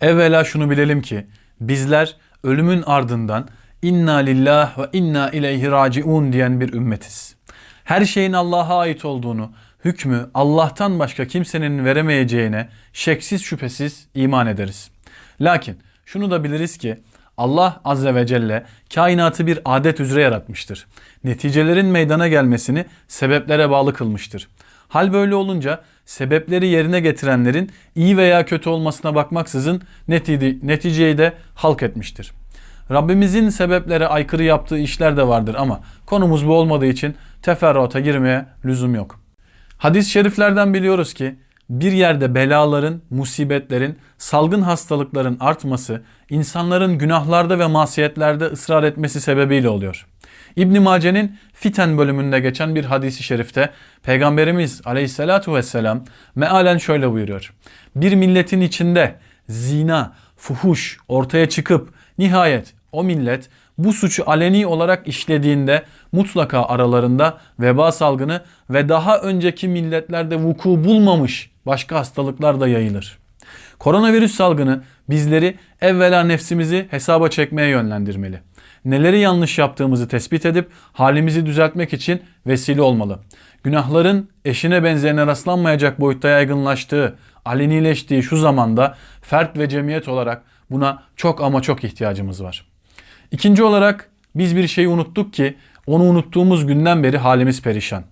Evvela şunu bilelim ki bizler ölümün ardından inna lillah ve inna ileyhi raciun diyen bir ümmetiz. Her şeyin Allah'a ait olduğunu, hükmü Allah'tan başka kimsenin veremeyeceğine şeksiz şüphesiz iman ederiz. Lakin şunu da biliriz ki Allah Azze ve Celle kainatı bir adet üzere yaratmıştır. Neticelerin meydana gelmesini sebeplere bağlı kılmıştır. Hal böyle olunca sebepleri yerine getirenlerin iyi veya kötü olmasına bakmaksızın netice, neticeyi de halk etmiştir. Rabbimizin sebeplere aykırı yaptığı işler de vardır ama konumuz bu olmadığı için teferruata girmeye lüzum yok. Hadis-i şeriflerden biliyoruz ki bir yerde belaların, musibetlerin, salgın hastalıkların artması insanların günahlarda ve masiyetlerde ısrar etmesi sebebiyle oluyor. İbn Mace'nin Fiten bölümünde geçen bir hadisi şerifte Peygamberimiz Aleyhisselatu vesselam mealen şöyle buyuruyor. Bir milletin içinde zina, fuhuş ortaya çıkıp nihayet o millet bu suçu aleni olarak işlediğinde mutlaka aralarında veba salgını ve daha önceki milletlerde vuku bulmamış başka hastalıklar da yayılır. Koronavirüs salgını bizleri evvela nefsimizi hesaba çekmeye yönlendirmeli. Neleri yanlış yaptığımızı tespit edip halimizi düzeltmek için vesile olmalı. Günahların eşine benzerine rastlanmayacak boyutta yaygınlaştığı, alenileştiği şu zamanda fert ve cemiyet olarak buna çok ama çok ihtiyacımız var. İkinci olarak biz bir şeyi unuttuk ki onu unuttuğumuz günden beri halimiz perişan.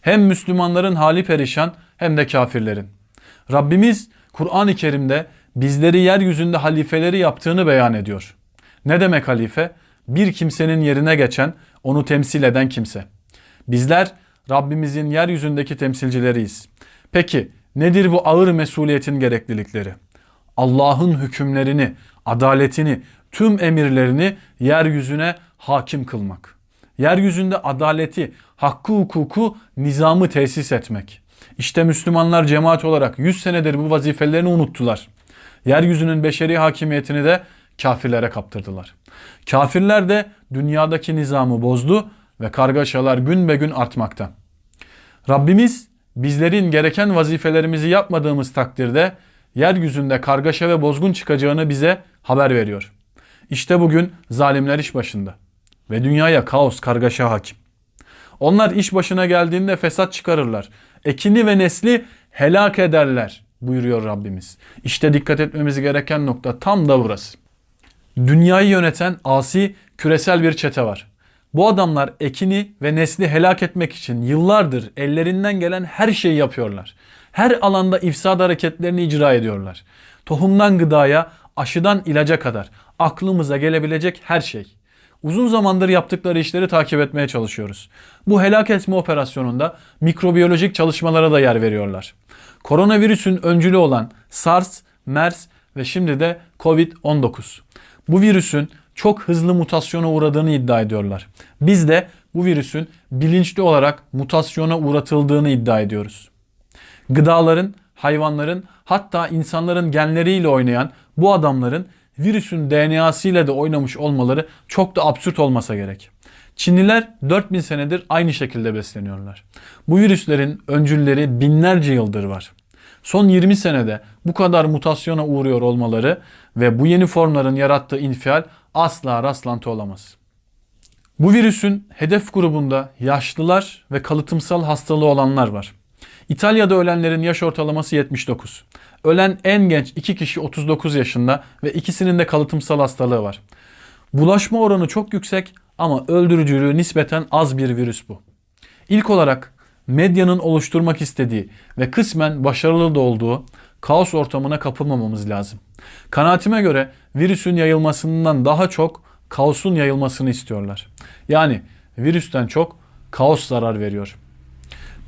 Hem Müslümanların hali perişan hem de kafirlerin. Rabbimiz Kur'an-ı Kerim'de bizleri yeryüzünde halifeleri yaptığını beyan ediyor. Ne demek halife? Bir kimsenin yerine geçen, onu temsil eden kimse. Bizler Rabbimizin yeryüzündeki temsilcileriyiz. Peki nedir bu ağır mesuliyetin gereklilikleri? Allah'ın hükümlerini, adaletini, tüm emirlerini yeryüzüne hakim kılmak. Yeryüzünde adaleti, hakkı hukuku, nizamı tesis etmek. İşte Müslümanlar cemaat olarak 100 senedir bu vazifelerini unuttular. Yeryüzünün beşeri hakimiyetini de kafirlere kaptırdılar. Kafirler de dünyadaki nizamı bozdu ve kargaşalar gün be gün artmakta. Rabbimiz bizlerin gereken vazifelerimizi yapmadığımız takdirde yeryüzünde kargaşa ve bozgun çıkacağını bize haber veriyor. İşte bugün zalimler iş başında ve dünyaya kaos, kargaşa hakim. Onlar iş başına geldiğinde fesat çıkarırlar. Ekini ve nesli helak ederler buyuruyor Rabbimiz. İşte dikkat etmemiz gereken nokta tam da burası. Dünyayı yöneten asi küresel bir çete var. Bu adamlar ekini ve nesli helak etmek için yıllardır ellerinden gelen her şeyi yapıyorlar. Her alanda ifsad hareketlerini icra ediyorlar. Tohumdan gıdaya, aşıdan ilaca kadar aklımıza gelebilecek her şey. Uzun zamandır yaptıkları işleri takip etmeye çalışıyoruz. Bu helak etme operasyonunda mikrobiyolojik çalışmalara da yer veriyorlar. Koronavirüsün öncülü olan SARS, MERS ve şimdi de COVID-19. Bu virüsün çok hızlı mutasyona uğradığını iddia ediyorlar. Biz de bu virüsün bilinçli olarak mutasyona uğratıldığını iddia ediyoruz. Gıdaların, hayvanların hatta insanların genleriyle oynayan bu adamların virüsün DNA'sıyla da oynamış olmaları çok da absürt olmasa gerek. Çinliler 4000 senedir aynı şekilde besleniyorlar. Bu virüslerin öncülleri binlerce yıldır var. Son 20 senede bu kadar mutasyona uğruyor olmaları ve bu yeni formların yarattığı infial asla rastlantı olamaz. Bu virüsün hedef grubunda yaşlılar ve kalıtımsal hastalığı olanlar var. İtalya'da ölenlerin yaş ortalaması 79. Ölen en genç iki kişi 39 yaşında ve ikisinin de kalıtımsal hastalığı var. Bulaşma oranı çok yüksek ama öldürücülüğü nispeten az bir virüs bu. İlk olarak medyanın oluşturmak istediği ve kısmen başarılı da olduğu kaos ortamına kapılmamamız lazım. Kanaatime göre virüsün yayılmasından daha çok kaosun yayılmasını istiyorlar. Yani virüsten çok kaos zarar veriyor.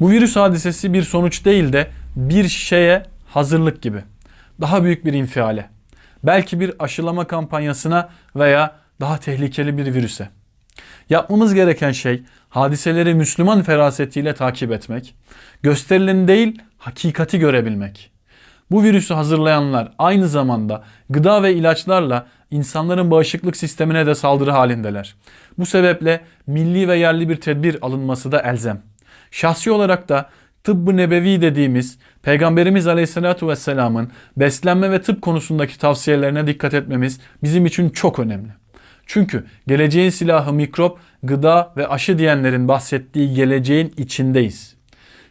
Bu virüs hadisesi bir sonuç değil de bir şeye hazırlık gibi. Daha büyük bir infiale. Belki bir aşılama kampanyasına veya daha tehlikeli bir virüse. Yapmamız gereken şey hadiseleri Müslüman ferasetiyle takip etmek, gösterilen değil hakikati görebilmek. Bu virüsü hazırlayanlar aynı zamanda gıda ve ilaçlarla insanların bağışıklık sistemine de saldırı halindeler. Bu sebeple milli ve yerli bir tedbir alınması da elzem. Şahsi olarak da tıbbı nebevi dediğimiz Peygamberimiz Aleyhisselatü Vesselam'ın beslenme ve tıp konusundaki tavsiyelerine dikkat etmemiz bizim için çok önemli. Çünkü geleceğin silahı mikrop, gıda ve aşı diyenlerin bahsettiği geleceğin içindeyiz.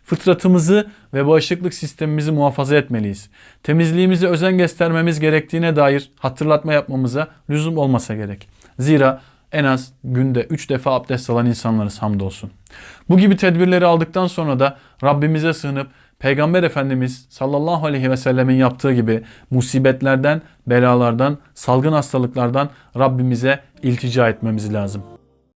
Fıtratımızı ve bağışıklık sistemimizi muhafaza etmeliyiz. Temizliğimize özen göstermemiz gerektiğine dair hatırlatma yapmamıza lüzum olmasa gerek. Zira en az günde 3 defa abdest alan insanlarız hamdolsun. Bu gibi tedbirleri aldıktan sonra da Rabbimize sığınıp Peygamber Efendimiz sallallahu aleyhi ve sellemin yaptığı gibi musibetlerden, belalardan, salgın hastalıklardan Rabbimize iltica etmemiz lazım.